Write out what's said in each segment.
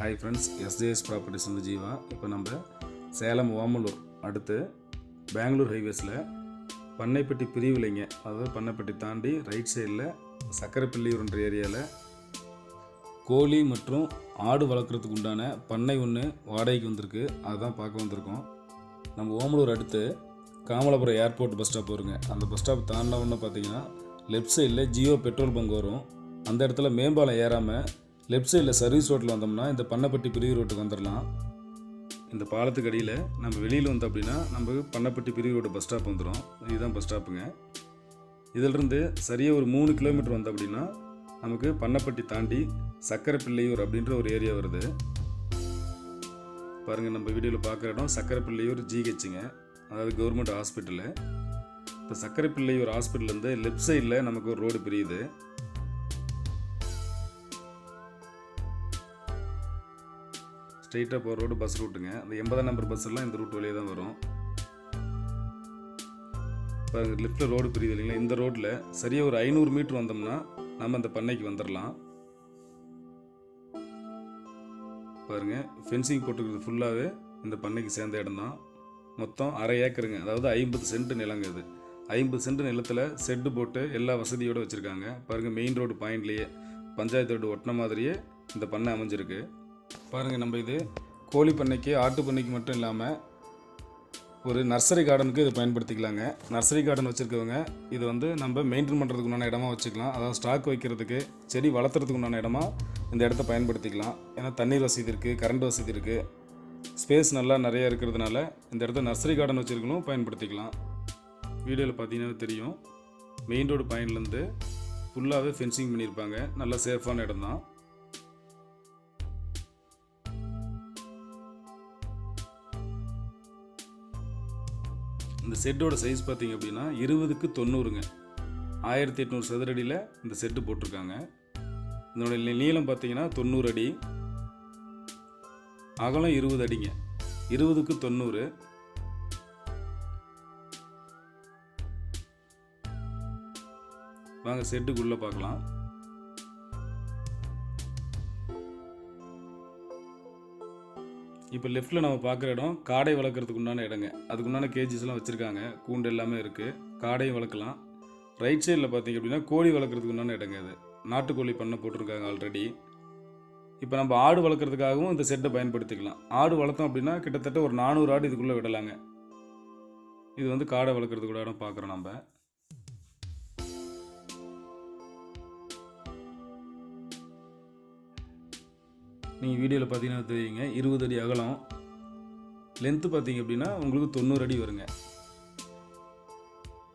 Hi friends SJS properties வந்து ஜீவா. இப்போ நம்ம சேலம் ஓமலூர் அடுத்து பெங்களூர் ஹைவேஸில் பண்ணைப்பட்டி பிரிவில்லைங்க அதாவது பண்ணைப்பட்டி தாண்டி ரைட் சைடில் சக்கரைப்பள்ளியூர்ன்ற ஏரியாவில் கோழி மற்றும் ஆடு வளர்க்குறதுக்கு உண்டான பண்ணை ஒன்று வாடகைக்கு வந்திருக்கு. அதுதான் பார்க்க வந்திருக்கோம். நம்ம ஓமலூர் அடுத்து காமலாபுரம் ஏர்போர்ட் பஸ் ஸ்டாப் வருங்க. அந்த பஸ் ஸ்டாப் தாண்டின ஒன்று பார்த்தீங்கன்னா லெஃப்ட் சைடில் ஜியோ பெட்ரோல் பங்க் வரும். அந்த இடத்துல மேம்பாலம் ஏறாமல் லெஃப்ட் சைடில் சர்வீஸ் ரோட்டில் வந்தோம்னா இந்த பண்ணப்பட்டி பிரிவு ரோட்டுக்கு வந்துடலாம் இந்த பாலத்துக்கு அடியில் நம்ம வெளியில் வந்தோம் அப்படின்னா நம்ம பண்ணப்பட்டி பிரிவு ரோடு பஸ் ஸ்டாப் வந்துடும் இதுதான் பஸ் ஸ்டாப்புங்க இதிலிருந்து சரியாக ஒரு மூணு கிலோமீட்டர் வந்தோம் அப்படின்னா நமக்கு பண்ணப்பட்டி தாண்டி சக்கரைப்பிள்ளையூர் அப்படின்ற ஒரு ஏரியா வருது. பாருங்கள் நம்ம வீடியோவில் பார்க்குற இடம் சக்கரைப்பிள்ளையூர் ஜிஹெச்சுங்க அதாவது கவர்மெண்ட் ஹாஸ்பிட்டலு இப்போ சக்கரைப்பிள்ளையூர் ஹாஸ்பிட்டல்லேருந்து லெஃப்ட் சைடில் நமக்கு ஒரு ரோடு பிரியுது. ஸ்ட்ரெயிட்டாக போகிற ரோடு பஸ் ரூட்டுங்க. அந்த எண்பதாம் நம்பர் பஸ் எல்லாம் இந்த ரூட் வழியாக தான் வரும். இப்போ லெஃப்ட்டில் ரோடு பிரியுது இல்லைங்களா? இந்த ரோட்டில் சரியாக ஒரு ஐநூறு மீட்ரு வந்தோம்னா நம்ம அந்த பண்ணைக்கு வந்துடலாம் பாருங்க ஃபென்சிங் போட்டுக்கிறது ஃபுல்லாகவே இந்த பண்ணைக்கு சேர்ந்த இடம் தான். மொத்தம் அரை ஏக்கருங்க. அதாவது ஐம்பது சென்ட் நிலங்க இது. ஐம்பது சென்ட் நிலத்தில் செட்டு போட்டு எல்லா வசதியோடு வச்சுருக்காங்க. பாருங்கள் மெயின் ரோடு பாயிண்ட்லேயே பஞ்சாயத்து ரோடு ஒட்டின மாதிரியே இந்த பண்ணை அமைஞ்சிருக்கு. பாருங்கள் நம்ம இது கோழி பண்ணைக்கு ஆட்டு பண்ணைக்கு மட்டும் இல்லாமல் ஒரு நர்சரி கார்டனுக்கு இதை பயன்படுத்திக்கலாங்க. நர்சரி கார்டன் வச்சுருக்கவங்க இது வந்து நம்ம மெயின்டைன் பண்ணுறதுக்கு உண்டான இடமா வச்சுக்கலாம். அதாவது ஸ்டாக் வைக்கிறதுக்கு செடி வளர்த்துறதுக்கு உண்டான இடமா இந்த இடத்த பயன்படுத்திக்கலாம். ஏன்னா தண்ணீர் வசதி இருக்குது கரண்ட் வசதி இருக்குது ஸ்பேஸ் நல்லா நிறையா இருக்கிறதுனால இந்த இடத்த நர்சரி கார்டன் வச்சுருக்கணும் பயன்படுத்திக்கலாம். வீடியோவில் பார்த்தீங்கன்னா தெரியும். மெயின் ரோடு பயன்லேருந்து ஃபுல்லாகவே ஃபென்சிங் பண்ணியிருப்பாங்க. நல்லா சேஃபான இடம் தான் இந்த செட்டோட சைஸ் பார்த்தீங்க அப்படின்னா இருபதுக்கு தொண்ணூறுங்க. ஆயிரத்தி எட்நூறு சதுரடியில் இந்த செட்டு போட்டிருக்காங்க. இதோட நீளம் பார்த்தீங்கன்னா தொண்ணூறு அடி. அகலம் இருபது அடிங்க. இருபதுக்கு தொண்ணூறு. வாங்க செட்டுக்குள்ளே பார்க்கலாம். இப்போ லெஃப்ட்டில் நம்ம பார்க்குற இடம் காடை வளர்க்குறதுக்கு உண்டான இடங்க. அதுக்கு உண்டான கேஜிஸ்லாம் வச்சுருக்காங்க. கூண்டு எல்லாமே இருக்குது காடையும் வளர்க்கலாம். ரைட் சைடில் பார்த்தீங்க அப்படின்னா கோழி வளர்க்குறதுக்கு உண்டான இடங்க அது நாட்டுக்கோழி பண்ணை போட்டிருக்காங்க ஆல்ரெடி இப்போ நம்ம ஆடு வளர்க்குறதுக்காகவும் இந்த செட்டை பயன்படுத்திக்கலாம். ஆடு வளர்த்தோம் அப்படின்னா கிட்டத்தட்ட ஒரு நானூறு ஆடு இதுக்குள்ளே விடலாங்க. இது வந்து காடை வளர்க்குறதுக்கு கூட இடம் பார்க்குறோம் நம்ம. நீங்கள் வீடியோவில் பார்த்தீங்கன்னா தெரியுங்க இருபது அடி அகலம். லென்த்து பார்த்தீங்க அப்படின்னா உங்களுக்கு தொண்ணூறு அடி வருங்க.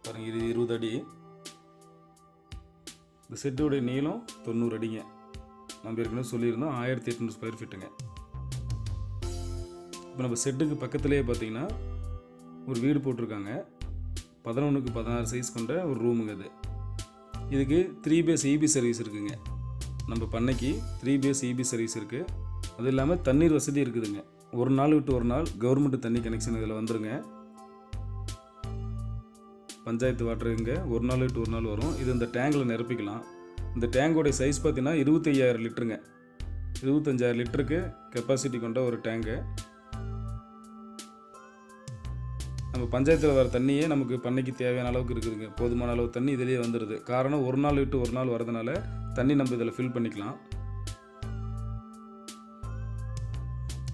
பாருங்க இது இருபது அடி. இந்த செட்டோடைய நீளம் தொண்ணூறு அடிங்க. நம்ம ஏற்கனவே சொல்லியிருந்தோம் ஆயிரத்தி எட்நூறு ஸ்கொயர் ஃபீட்டுங்க இப்போ நம்ம செட்டுக்கு பக்கத்துலேயே பார்த்தீங்கன்னா ஒரு வீடு போட்டிருக்காங்க. பதினொன்றுக்கு பதினாறு சைஸ் கொண்ட ஒரு ரூமுங்க அது. இதுக்கு த்ரீ பேஸ் இபி சர்வீஸ் இருக்குங்க. நம்ம பண்ணைக்கு த்ரீ பேஸ் இபி சர்வீஸ் இருக்குது அது இல்லாமல் தண்ணீர் வசதி இருக்குதுங்க. ஒரு நாள் விட்டு ஒரு நாள் கவர்மெண்ட் தண்ணி கனெக்ஷன் இதில் வந்துருங்க. பஞ்சாயத்து வாட்டர் இங்கே ஒரு நாள் விட்டு ஒரு நாள் வரும். இது இந்த டேங்கில் நிரப்பிக்கலாம். இந்த டேங்கோடைய சைஸ் பார்த்தீங்கன்னா இருபத்தையாயிரம் லிட்டருங்க. இருபத்தஞ்சாயிரம் லிட்டருக்கு கெப்பாசிட்டி கொண்ட ஒரு டேங்கு நம்ம பஞ்சாயத்தில் வர தண்ணியே நமக்கு பண்ணைக்கு தேவையான அளவுக்கு இருக்குதுங்க. போதுமான அளவு தண்ணி இதிலேயே வந்துடுது காரணம் ஒரு நாள் விட்டு ஒரு நாள் வரதுனால தண்ணி நம்ம இதில் ஃபில் பண்ணிக்கலாம்.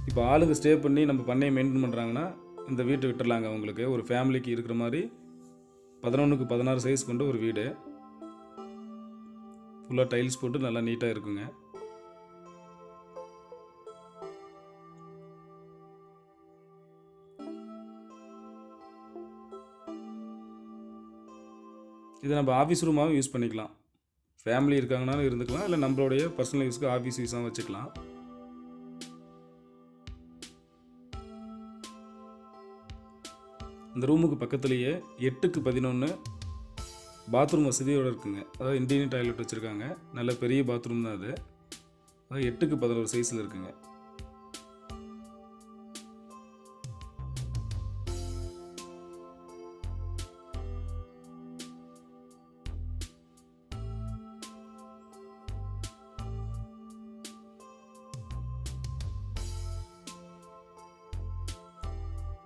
இப்போ ஆளுங்க ஸ்டே பண்ணி நம்ம பண்ணையை மெயின்டைன் பண்ணுறாங்கன்னா இந்த வீட்டை விட்டுடலாங்க அவங்களுக்கு. ஒரு ஃபேமிலிக்கு இருக்கிற மாதிரி பதினொன்றுக்கு பதினாறு சைஸ் கொண்ட ஒரு வீடு. ஃபுல்லாக டைல்ஸ் போட்டு நல்லா நீட்டாக இருக்குங்க. இதை நம்ம ஆஃபீஸ் ரூமாகவும் யூஸ் பண்ணிக்கலாம். ஃபேமிலி இருக்காங்கனாலும் இருந்துக்கலாம். இல்லை நம்மளுடைய பர்சனல் யூஸ்க்கு ஆஃபீஸ் யூஸாக வச்சுக்கலாம். இந்த ரூமுக்கு பக்கத்துலேயே எட்டுக்கு பதினொன்று பாத்ரூம் வசதியோடு இருக்குங்க. அதாவது இண்டியன் டாய்லெட் வச்சுருக்காங்க. நல்ல பெரிய பாத்ரூம் தான் அது. அதாவது எட்டுக்கு பதினோரு சைஸில் இருக்குங்க.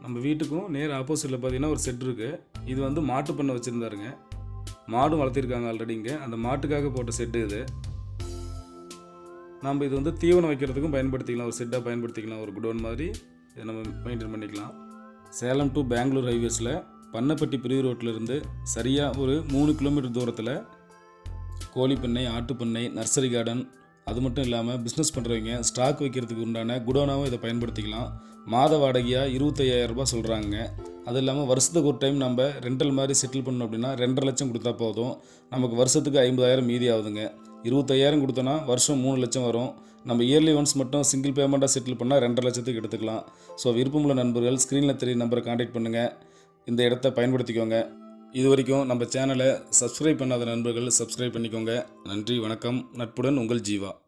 நம்ம வீட்டுக்கும் நேர் ஆப்போசிட்டில் பார்த்தீங்கன்னா ஒரு செட் இருக்குது இது வந்து மாட்டு பண்ணை வச்சுருந்தாருங்க. மாடும் வளர்த்திருக்காங்க ஆல்ரெடி இங்கே. அந்த மாட்டுக்காக போட்ட செட்டு இது. நம்ம இது வந்து தீவனம் வைக்கிறதுக்கும் பயன்படுத்திக்கலாம். ஒரு செட்டாக பயன்படுத்திக்கலாம். ஒரு குடோன் மாதிரி இதை நம்ம மெயின்டைன் பண்ணிக்கலாம். சேலம் டு பெங்களூர் ஹைவேஸில் பண்ணப்பட்டி பிரிவு ரோட்டில் இருந்து சரியாக ஒரு மூணு கிலோமீட்டர் தூரத்தில் கோழிப்பண்ணை ஆட்டுப்பண்ணை நர்சரி கார்டன் அது மட்டும் இல்லாமல் பிஸ்னஸ் பண்ணுறவங்க ஸ்டாக் வைக்கிறதுக்கு உண்டான குடோனாகவும் இதை பயன்படுத்திக்கலாம். மாத வாடகையாக இருபத்தையாயிரம் ரூபாய் சொல்கிறாங்க அது இல்லாமல் வருஷத்துக்கு ஒரு டைம் நம்ம ரெண்டல் மாதிரி செட்டில் பண்ணோம் அப்படின்னா ரெண்டரை லட்சம் கொடுத்தா போதும். நமக்கு வருஷத்துக்கு ஐம்பதாயிரம் மீதி ஆகுதுங்க. இருபத்தையாயிரம் கொடுத்தோன்னா வருஷம் மூணு லட்சம் வரும். நம்ம இயர்லி ஒன்ஸ் மட்டும் சிங்கிள் பேமெண்ட்டாக செட்டில் பண்ணால் ரெண்டரை லட்சத்துக்கு எடுத்துக்கலாம். ஸோ விருப்பமுள்ள நண்பர்கள் ஸ்க்ரீனில் தெரிய நம்பரை காண்டாக்ட் பண்ணுங்கள் இந்த இடத்த பயன்படுத்திக்கோங்க. இது வரைக்கும் நம்ம சேனலை சப்ஸ்கிரைப் பண்ணாத நண்பர்கள் சப்ஸ்கிரைப் பண்ணிக்கோங்க. நன்றி வணக்கம். நட்புடன் உங்கள் ஜீவா.